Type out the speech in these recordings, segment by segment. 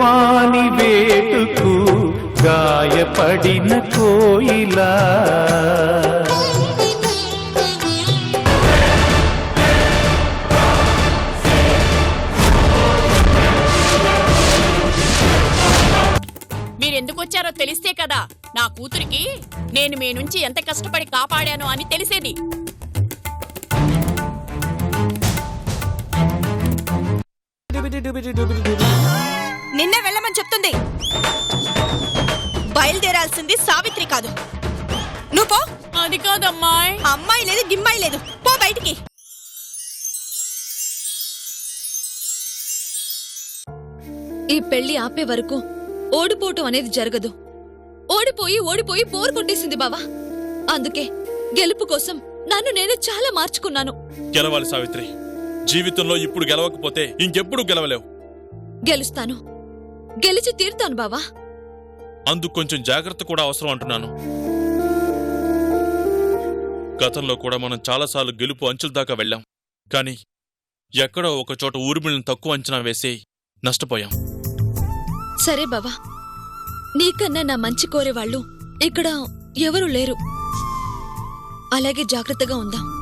వాని వేటుకు గాయపడిన కోయిలా. మీరెందుకు వచ్చారో తెలిస్తే కదా నా కూతురికి నేను మీ నుంచి ఎంత కష్టపడి కాపాడాను అని తెలిసేది. నిన్నే వెళ్ళమని చెప్తుంది. బయలుదేరాల్సింది సావిత్రి కాదు. నువ్వు పో. అది కాదమ్మాయ్ అమ్మాయి లేదు గిమ్మాయి లేదు. పో బయటికి. ఈ పెళ్ళి ఆపే వరకు ఓడిపోవటం అనేది జరగదు. ఓడిపోయి ఓడిపోయి బోర్ కొట్టేసింది బావా. అందుకే గెలుపు కోసం నన్ను నేను చాలా మార్చుకున్నాను. గెలవాలి సావిత్రి. జీవితంలో ఇప్పుడు గెలవకపోతే ఇంకెప్పుడు గెలవలేవు. గెలుస్తాను. గెలిచి తీరుతాను బావా. అందుకు కొంచెం జాగ్రత్త కూడా అవసరం అంటున్నాను. గతంలో కూడా మనం చాలాసార్లు గెలుపు అంచుల దాకా వెళ్ళాం. కానీ ఎక్కడో ఒక చోట తక్కువ అంచనా వేసి నష్టపోయాం. సరే బావా. నీకన్నా నా మంచి కోరేవాళ్ళు ఇక్కడ ఎవరూ లేరు. అలాగే జాగ్రత్తగా ఉందాం.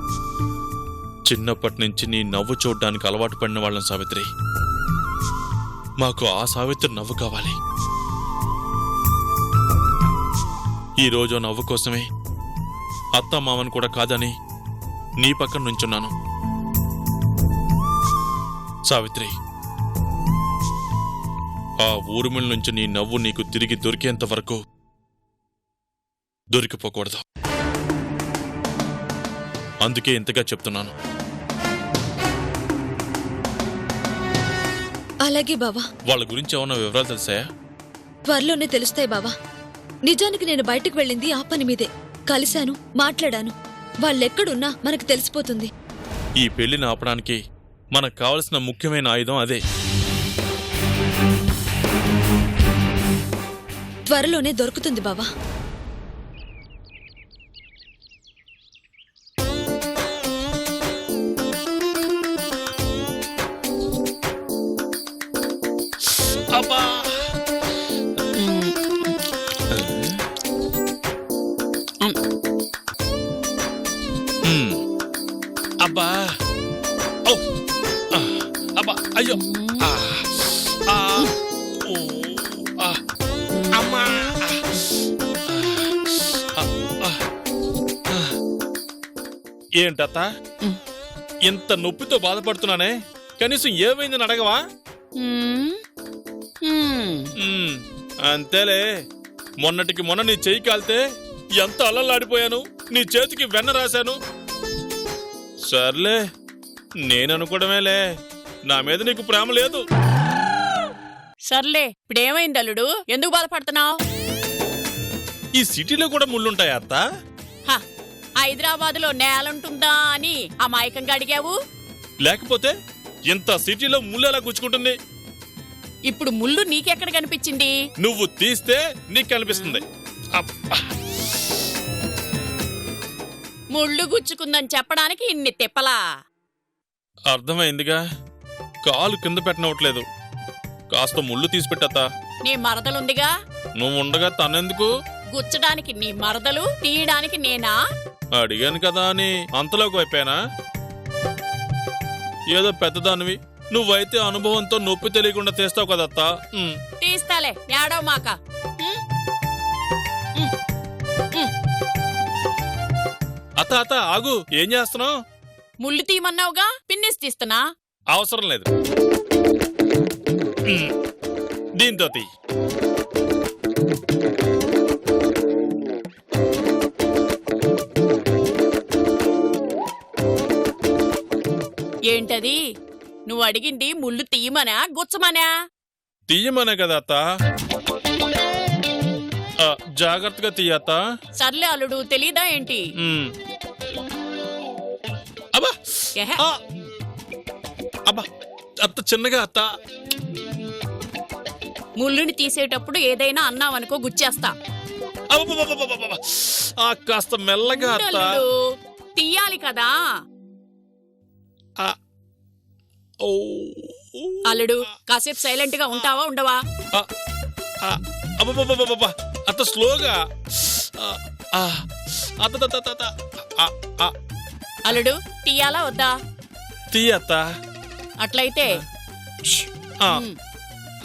చిన్నప్పటి నుంచి నీ నవ్వు చూడ్డానికి అలవాటు పడిన వాళ్ళం సావిత్రి. మాకు ఆ సావిత్రి నవ్వు కావాలి. ఈ రోజు నవ్వు కోసమే అత్త మామని కూడా కాదని నీ పక్కన నుంచున్నాను. సావిత్రి ఆ ఊరుమిల నుంచి నీ నవ్వు నీకు తిరిగి దొరికేంత వరకు దొరికిపోకూడదు. అందుకే ఇంతగా చెప్తున్నాను. అలాగే బావా. వాళ్ళ గురించి ఏమన్నా వివరాలు తెలుసాయా? త్వరలోనే తెలుస్తాయి బావా. నిజానికి నేను బయటకు వెళ్ళింది ఆ పని మీదే. కలిశాను మాట్లాడాను. వాళ్ళెక్కడున్నా మనకు తెలిసిపోతుంది. ఈ పెళ్ళిని ఆపడానికి మనకు కావలసిన ముఖ్యమైన ఆయుధం అదే. త్వరలోనే దొరుకుతుంది బావా. ఏంటత్త ఇంత నొప్పితో బాధపడుతున్నానే? కనీసం ఏమైందని అడగవా. మ్మ్. అంతేలే. మొన్నటికి మొన్న నీ చెయ్యి కాలితే ఎంత అల్లలాడిపోయాను నీ చేతికి వెన్న రాశాను. సర్లే. నేననుకోవడమేలే. నా మీద నీకు ప్రేమ లేదు. సర్లే. ఇప్పుడేమైంది అల్లుడు? ఎందుకు బాధపడుతున్నావు? ఈ సిటీలో కూడా ముళ్ళుంటాయా అత్త? హైదరాబాద్లో నేలుంటుందా అని అమాయకంగా అడిగావు? లేకపోతే ఇంత సిటీలో ముళ్ళు ఎలా గుచ్చుకుంటుంది? ఇప్పుడు ముళ్ళు నీకెక్కడ కనిపించింది? నువ్వు తీస్తే నీకు కనిపిస్తుంది. అబ్బా. ముళ్ళు గుచ్చుకుందని చెప్పడానికి ఇన్ని తిప్పలా? అర్థమైందిగా. కాలు కింద పెట్టనవట్లేదు. కాస్త ముళ్ళు తీసి పెట్టత్తా. నీ మరదలుందిగా? నువ్వు ఉండగా తనెందుకు? గుచ్చడానికి నీ మరదలు తీయడానికి నేనా? అడిగాను కదా అని అంతలోకి వైపోయానా ఏదో పెద్దదానివి. నువ్వైతే అనుభవంతో నొప్పి తెలియకుండా తీస్తావు కదత్తా. తీస్తాలే ఏడవ మాక? అత్త అత్త ఆగు. ఏం చేస్తున్నావు? ముళ్ళు తీయమన్నావుగా? పిన్నిస్ తీస్తున్నా? అవసరం లేదు. దీంతో తీ ఏంటది? నువ్వు అడిగింది ముళ్ళు తీయమనా గుచ్చమనా? తీయమనే కదా అత్త. జాగ్రత్తగా తీయత్త సర్లే అల్లుడు తెలీదా ఏంటి. అబ్బా! అబ్బా! అత్త చిన్నగా అత్త. ముళ్ళుని తీసేటప్పుడు ఏదైనా అన్నావనుకో గుచ్చేస్తా. కాస్త మెల్లగా తీయాలి కదా. అల్లుడు కాసేపు సైలెంట్గా ఉంటావా ఉండవా? అబ్బబ్బబ్బబ్బబ్బ, అంత స్లోగా. అల్లుడు తీయాలా వద్దా? తీ అత్త. అట్లయితే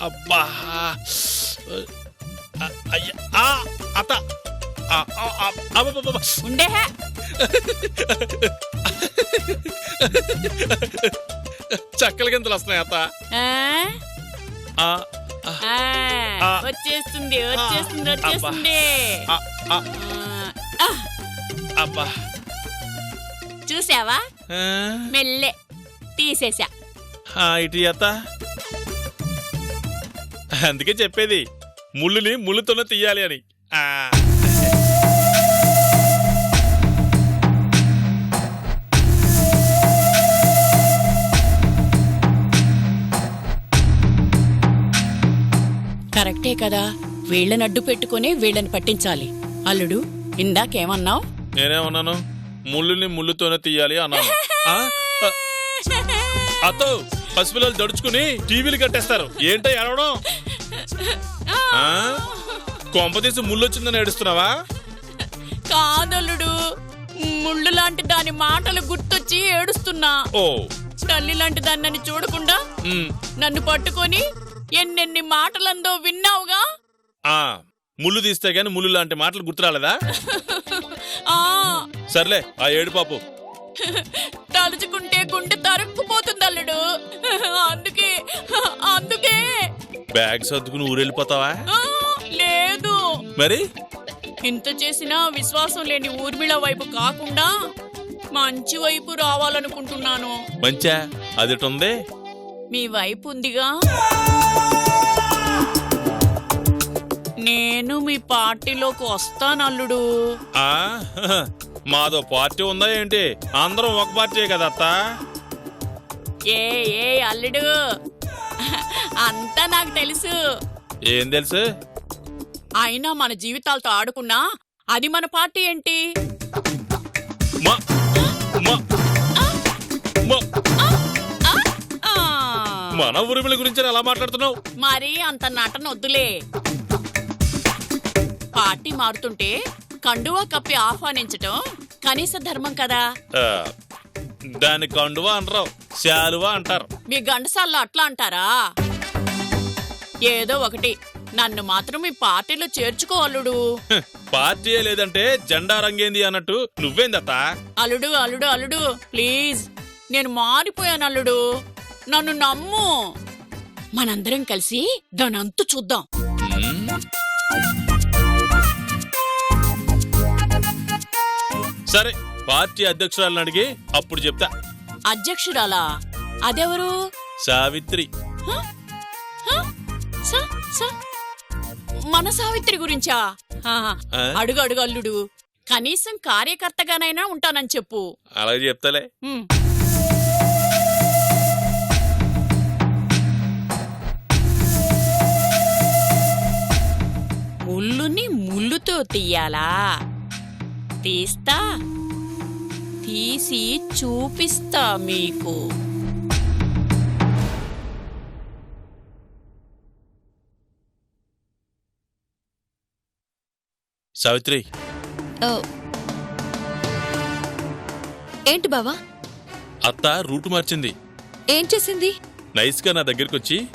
అబ్బా. అయ్య, ఆ, ఉండే చక్కల గింతలు వస్తున్నాయి అత్త. వచ్చేస్తుంది వచ్చేస్తుంది అబ్బా. వచ్చేస్తుంది. అబ్బా. చూసావా? మెల్లె తీసేసా ఇటు అత్త. అందుకే చెప్పేది ముళ్ళుని ముళ్ళుతోనే తీయాలి అని. ఆ. కరెక్టే కదా. వీళ్ళని అడ్డు పెట్టుకుని వీళ్ళని పట్టించాలి. అల్లుడు ఇందాకేమన్నావు? నేనేమన్నాను? ముళ్ళుని ముళ్ళుతోనే తీయాలి అన్నాను. ఆ? అత్తో పసిపిల్లలు దడుచుకుని టీవీలు కట్టేస్తారు. ఏంటో ఏడవడం? ఆ? కొంపతీసి ముళ్ళు వచ్చిందని ఏడుస్తున్నావా? కాదల్లుడు ముళ్ళు లాంటి దాని మాటలు గుర్తొచ్చి ఏడుస్తున్నా. ఓ. తల్లి లాంటి దాన్ని చూడకుండా ఉమ్, నన్ను పట్టుకొని ఎన్నెన్ని మాటలందో విన్నావుగా? ఆ ముళ్ళు తీస్తే గాని ముళ్ళు లాంటి మాటలు గుర్తురాలేదా? ఆ. సర్లే ఆ ఏడు పాపు. తలుచుకుంటే గుండె తరుక్కుపోతుంది అల్లుడు. అందుకే అందుకే. బ్యాగ్ సర్దుకుని ఊరెళ్ళిపోతావా? ఆ, లేదు. మరి? ఇంత చేసినా విశ్వాసం లేని ఊర్మిళ వైపు కాకుండా మంచి వైపు రావాలనుకుంటున్నాను. మంచా? అదిటుంది మీ వైపు ఉందిగా. నేను మీ పార్టీలోకి వస్తాను అల్లుడు. ఆ మాదో పార్టీ ఉందా ఏంటి? అందరం ఒక పార్టీ కదా అత్త? ఏ ఏ అల్లుడు. అంతా నాకు తెలుసు. ఏం తెలుసు? అయినా మన జీవితాలతో ఆడుకున్నా అది మన పార్టీ ఏంటి? మా మా మా. ఆ, మన ఉరిమిల గురించి ఎలా మాట్లాడుతున్నావు? మరి అంత నటన వద్దులే పార్టీ మారుతుంటే కండువా కప్పి ఆహ్వానించటం కనీస ధర్మం కదా. దాని కండువా అనరు శాలువా అంటారు. మీ గండసాల్లో అట్లా అంటారా? ఏదో ఒకటి నన్ను మాత్రం మీ పార్టీలో చేర్చుకో అల్లుడు. హ్, పార్టీయే లేదంటే జెండా రంగేంది అన్నట్టు నువ్వేందత్త? అల్లుడు అల్లుడు అల్లుడు ప్లీజ్. నేను మారిపోయాను అల్లుడు. నన్ను నమ్ము. మనందరం కలిసి దానంతు చూద్దాం. సరే పార్టీ అధ్యక్షురాలను అడిగి అప్పుడు చెప్తా అధ్యక్షురాలా అదెవరు సావిత్రి హ? హ? స? స? మన సావిత్రి గురించా ఆహా. ఆ? అడుగు అడుగు అల్లుడు కనీసం కార్యకర్తగానైనా ఉంటానని చెప్పు అలాగే చెప్తాలే ఉమ్. ముళ్ళుని ముళ్ళుతో తీయాలా తీస్తా? తీసి చూపిస్తా మీకు. సావిత్రి. ఓ. ఏంటి బావా? అత్త రూటు మార్చింది. ఏం చేసింది? నైస్గా నా దగ్గరికి వచ్చి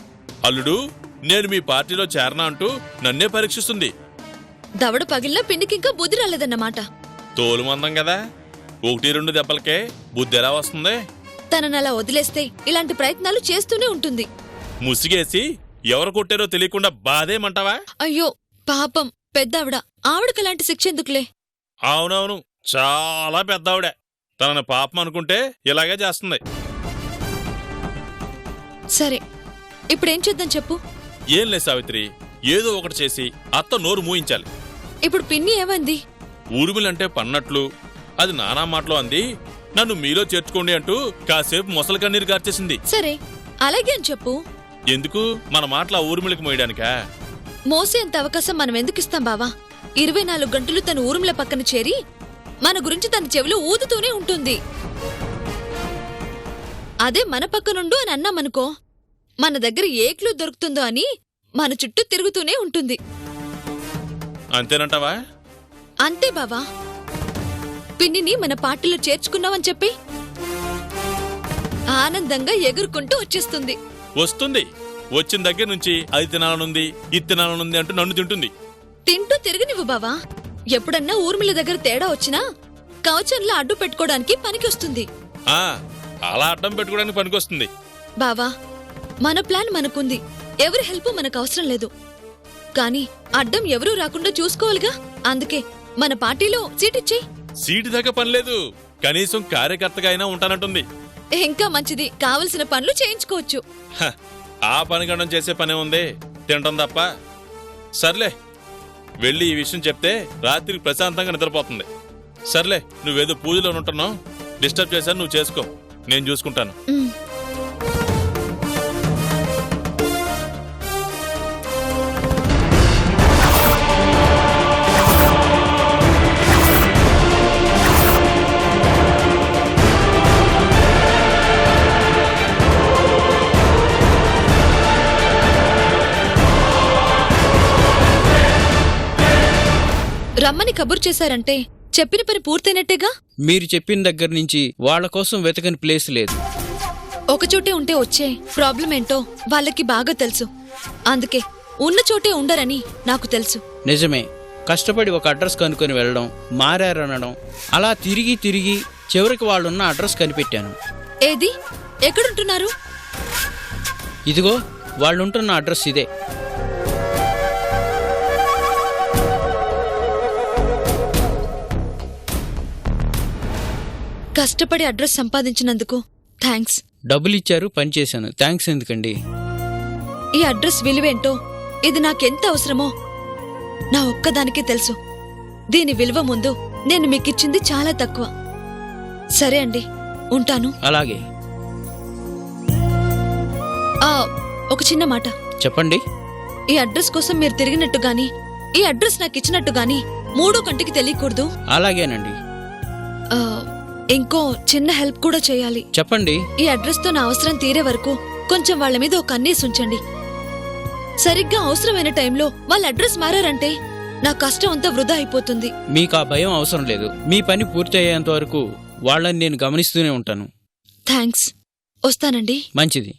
అల్లుడు నేను మీ పార్టీలో చేరనా అంటూ నన్నే పరీక్షిస్తుంది. దవడ పగిలిన పిండికింకా బుద్ధి రాలేదన్నమాట. తోలు మందం కదా? ఒకటి రెండు దెబ్బలకే బుద్ధి ఎలా వస్తుంది? తనని అలా వదిలేస్తే ఇలాంటి ప్రయత్నాలు చేస్తూనే ఉంటుంది. ముసిగేసి ఎవరు కొట్టారో తెలియకుండా బాధేమంటావా అయ్యో పాపం పెద్దావిడ. ఆవిడకి అలాంటి శిక్ష ఎందుకులే? అవునవును చాలా పెద్దావిడ. తనని పాపం అనుకుంటే ఇలాగే చేస్తుంది. సరే ఇప్పుడేం చేద్దాం చెప్పు? ఏం లేదు సావిత్రి ఏదో ఒకటి చేసి అత్త నోరు మూయించాలి. ఇప్పుడు పిన్ని ఏమంది? ఊర్మిలంటే పన్నట్లు. అది నానా మాటలో అంది. నన్ను మీలో చేర్చుకోండి అంటూ కాసేపు మొసలు కన్నీరు గార్చేసింది సరే అలాగే అని చెప్పు. ఎందుకు? మన మాటలు ఆ ఊర్మిళకి మోయడానికా? మోసేంత అవకాశం మనం ఎందుకు ఇస్తాం బావా? ఇరవై నాలుగు గంటలు తన ఊరుముల పక్కన చేరి మన గురించి తన చెవిలో ఊదుతూనే ఉంటుంది. అదే మన పక్కనుండు అని అన్నామనుకో మన దగ్గర ఏ క్లూ దొరుకుతుందో అని మన చుట్టూ తిరుగుతూనే ఉంటుంది. అంతేనంటావా? అంతే బావా. పిన్నిని మన పార్టీలో చేర్చుకున్నావని చెప్పి ఆనందంగా ఎగురుకుంటూ వచ్చేస్తుంది. వస్తుంది. వచ్చిన దగ్గర నుంచి అది తినాలనుంది ఇది తినాలనుంది అంటూ నన్ను తింటుంది. తింటూ తిరగనివ్వు బావా. ఎప్పుడన్నా ఊర్మిళ దగ్గర తేడా వచ్చినా కవచంలో అడ్డు పెట్టుకోవడానికి పనికి వస్తుంది ఆ అలా అడ్డం పెట్టుకోవడానికి పనికొస్తుంది. బావా మన ప్లాన్ మనకుంది. ఎవరి హెల్ప్ మనకు అవసరం లేదు. కానీ అడ్డం ఎవరూ రాకుండా చూసుకోవాలిగా? అందుకే మన పార్టీలో సీటిచ్చేయి సీటు దాకా పని లేదు. కనీసం కార్యకర్తగా అయినా ఉంటానంటుంది. ఇంకా మంచిది. కావలసిన పనులు చేయించుకోవచ్చు. హ, ఆ పని గండం చేసే పనే ఉంది. తినటం తప్ప. సర్లే వెళ్ళి ఈ విషయం చెప్తే రాత్రికి ప్రశాంతంగా నిద్రపోతుంది. సర్లే నువ్వేదో పూజలో ఉంటున్నావు. డిస్టర్బ్ చేశాను నువ్వు చేసుకో. నేను చూసుకుంటాను. ఉమ్. రమ్మని కబుర్ చేశారంటే చెప్పిన పని పూర్తయినట్టేగా? మీరు చెప్పిన దగ్గర నుంచి వాళ్ళ కోసం వెతకని ప్లేస్ లేదు. ఒకచోటే ఉంటే వచ్చే ప్రాబ్లం ఏంటో వాళ్ళకి బాగా తెలుసు. అందుకే ఉన్న చోటే ఉండరని నాకు తెలుసు. నిజమే. కష్టపడి ఒక అడ్రస్ కనుక్కొని వెళ్ళడం మారారనడం అలా తిరిగి తిరిగి చివరికి వాళ్ళున్న అడ్రస్ కనిపెట్టాను. ఏది? ఎక్కడుంటున్నారు? ఇదిగో వాళ్ళుంటున్న అడ్రస్ ఇదే. కష్టపడి అడ్రస్ సంపాదించినందుకు థ్యాంక్స్. డబ్బులు ఇచ్చారు పని చేశాను. థ్యాంక్స్ ఎందుకండి? ఈ అడ్రస్ విలువేంటో ఇది నాకెంత అవసరమో నా ఒక్కదానికే తెలుసు. దీని విలువ ముందు నేను మీకిచ్చింది చాలా తక్కువ. సరే అండి ఉంటాను. అలాగే. ఆ ఒక చిన్న మాట. చెప్పండి. ఈ అడ్రస్ కోసం మీరు తిరిగినట్టు గాని ఈ అడ్రస్ నాకు ఇచ్చినట్టు గాని మూడో కంటికి తెలియకూడదు. అలాగేనండి. ఆ, ఇంకో చిన్న హెల్ప్ కూడా చేయాలి. చెప్పండి. ఈ అడ్రస్తో నా అవసరం తీరే వరకు కొంచెం వాళ్ళ మీద ఒక కన్నేసి ఉంచండి సరిగ్గా అవసరమైన టైంలో వాళ్ళ అడ్రస్ మారారంటే నా కష్టం అంతా వృధా అయిపోతుంది. మీకు ఆ భయం అవసరం లేదు. మీ పని పూర్తి అయ్యేంత వరకు వాళ్ళని నేను గమనిస్తూనే ఉంటాను. థ్యాంక్స్ వస్తానండి. మంచిది.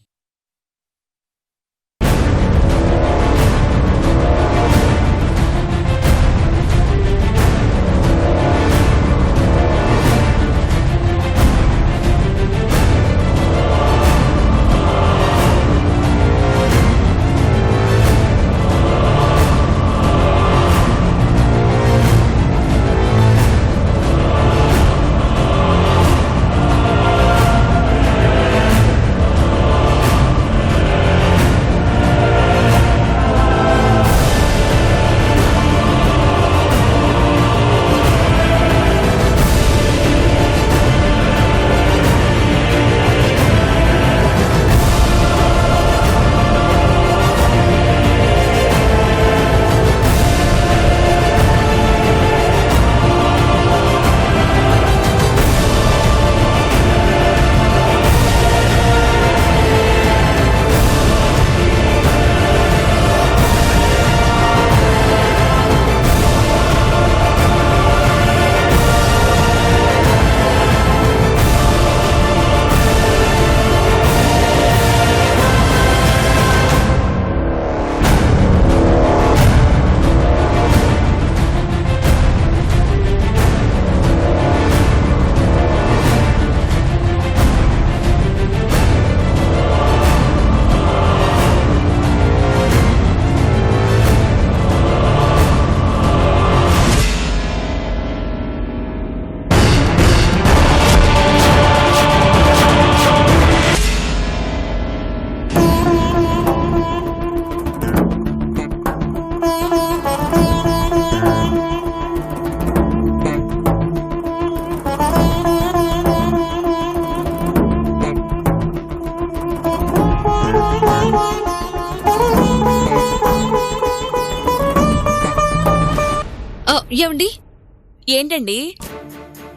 ఏంటండి?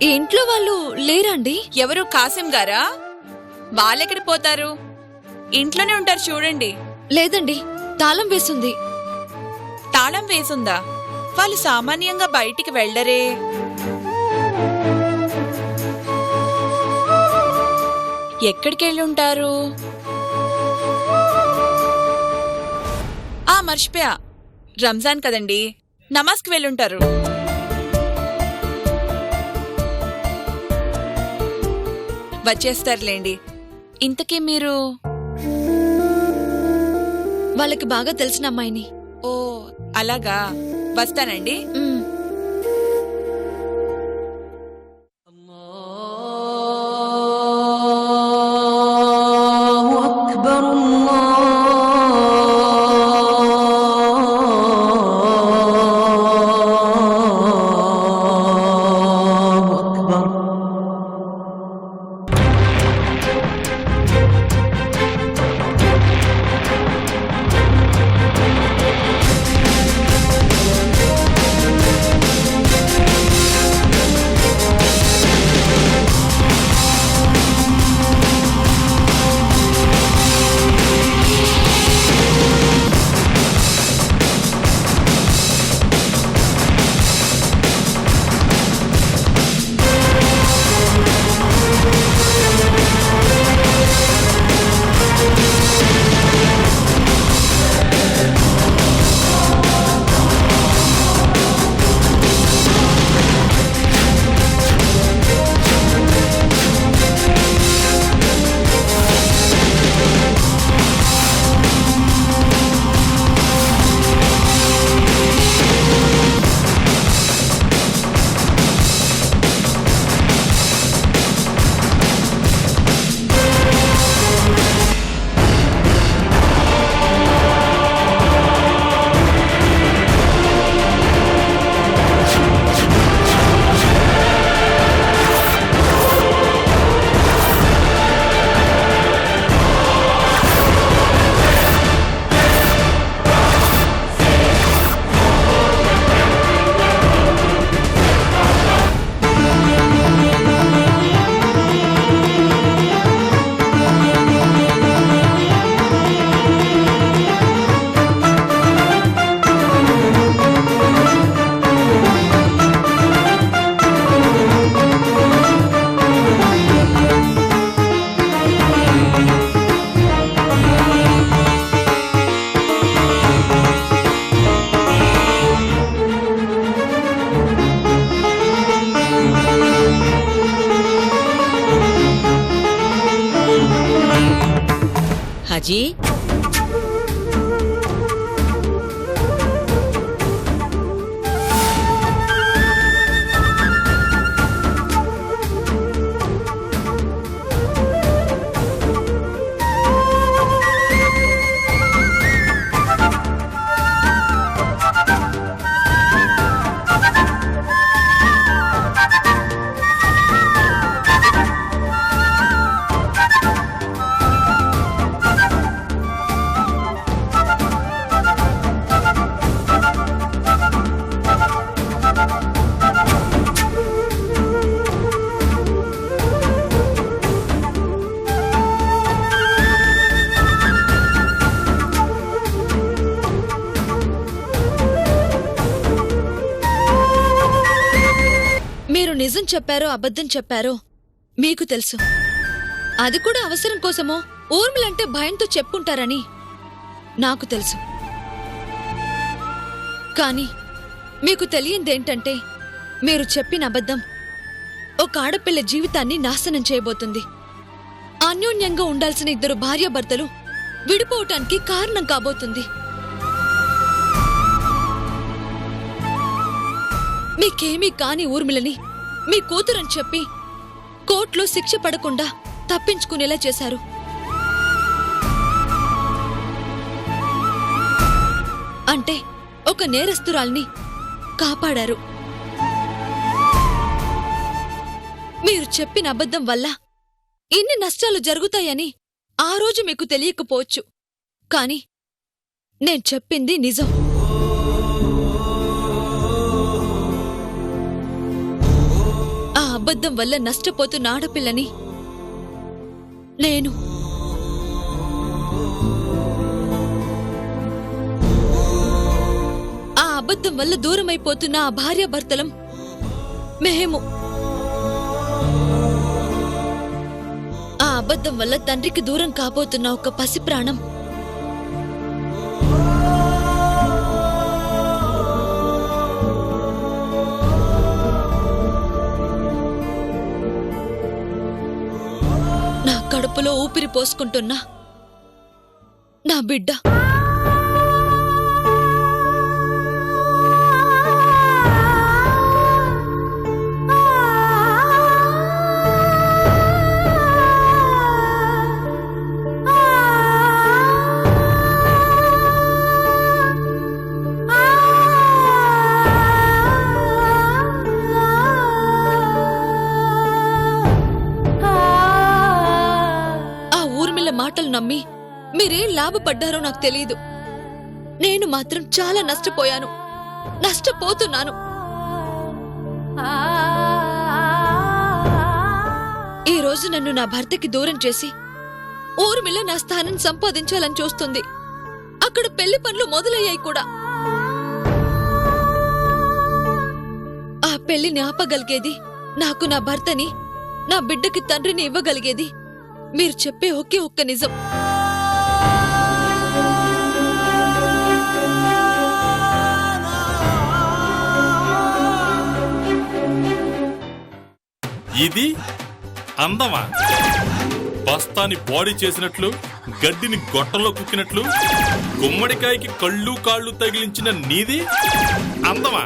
ఈ ఇంట్లో వాళ్ళు లేరా అండి ఎవరు కాసిం గారా? వాళ్ళెక్కడికి పోతారు? ఇంట్లోనే ఉంటారు చూడండి. లేదండి తాళం వేసుంది. తాళం వేసుందా? వాళ్ళు సామాన్యంగా బయటికి వెళ్ళరే. ఎక్కడికి వెళ్ళి ఉంటారు? ఆ మర్చిపోయా. రంజాన్ కదండి. నమాజ్కి వెళ్ళుంటారు వచ్చేస్తారులేండి. ఇంతకీ మీరు? వాళ్ళకి బాగా తెలిసిన అమ్మాయిని. ఓ అలాగా. వస్తానండి. మ్. చెప్పారో అబద్ధం చెప్పారో మీకు తెలుసు. అది కూడా అవసరం కోసమో ఊర్మిలంటే భయంతో చెప్పుంటారని నాకు తెలుసు. కానీ మీకు తెలియందేంటంటే మీరు చెప్పిన అబద్ధం ఒక ఆడపిల్ల జీవితాన్ని నాశనం చేయబోతుంది. అన్యోన్యంగా ఉండాల్సిన ఇద్దరు భార్యాభర్తలు విడిపోవటానికి కారణం కాబోతుంది. మీకేమీ కాని ఊర్మిళని మీ కూతురని చెప్పి కోర్టులో శిక్ష పడకుండా తప్పించుకునేలా చేశారు. అంటే ఒక నేరస్తురాల్ని కాపాడారు. మీరు చెప్పిన అబద్ధం వల్ల ఇన్ని నష్టాలు జరుగుతాయని ఆ రోజు మీకు తెలియకపోవచ్చు. కాని నేను చెప్పింది నిజం. అబద్ధం వల్ల నష్టపోతున్న ఆడపిల్లని. నేను. ఆ అబద్ధం వల్ల దూరమైపోతున్న ఆ భార్యాభర్తలం మేము. ఆ అబద్ధం వల్ల తండ్రికి దూరం కాబోతున్న ఒక పసి ప్రాణం నా కడుపులో ఊపిరి పోసుకుంటున్నా. నా బిడ్డ. మాటలు నమ్మి. మీరేం లాభపడ్డారో నాకు తెలియదు. నేను మాత్రం చాలా నష్టపోయాను. నష్టపోతున్నాను. ఈ రోజు నన్ను నా భర్తకి దూరం చేసి ఊర్మిళ నా స్థానం సంపాదించాలని చూస్తుంది. అక్కడ పెళ్ళి పనులు మొదలయ్యాయి కూడా. ఆ పెళ్ళిని ఆపగలిగేది నాకు నా భర్తని నా బిడ్డకి తండ్రిని ఇవ్వగలిగేది మీరు చెప్పే ఒకే ఒక్క నిజం. ఇది అందమా? బస్తాని బాడీ చేసినట్లు గడ్డిని గొట్టలో కుక్కినట్లు గుమ్మడికాయకి కళ్ళు కాళ్ళు తగిలించిన నీది అందమా?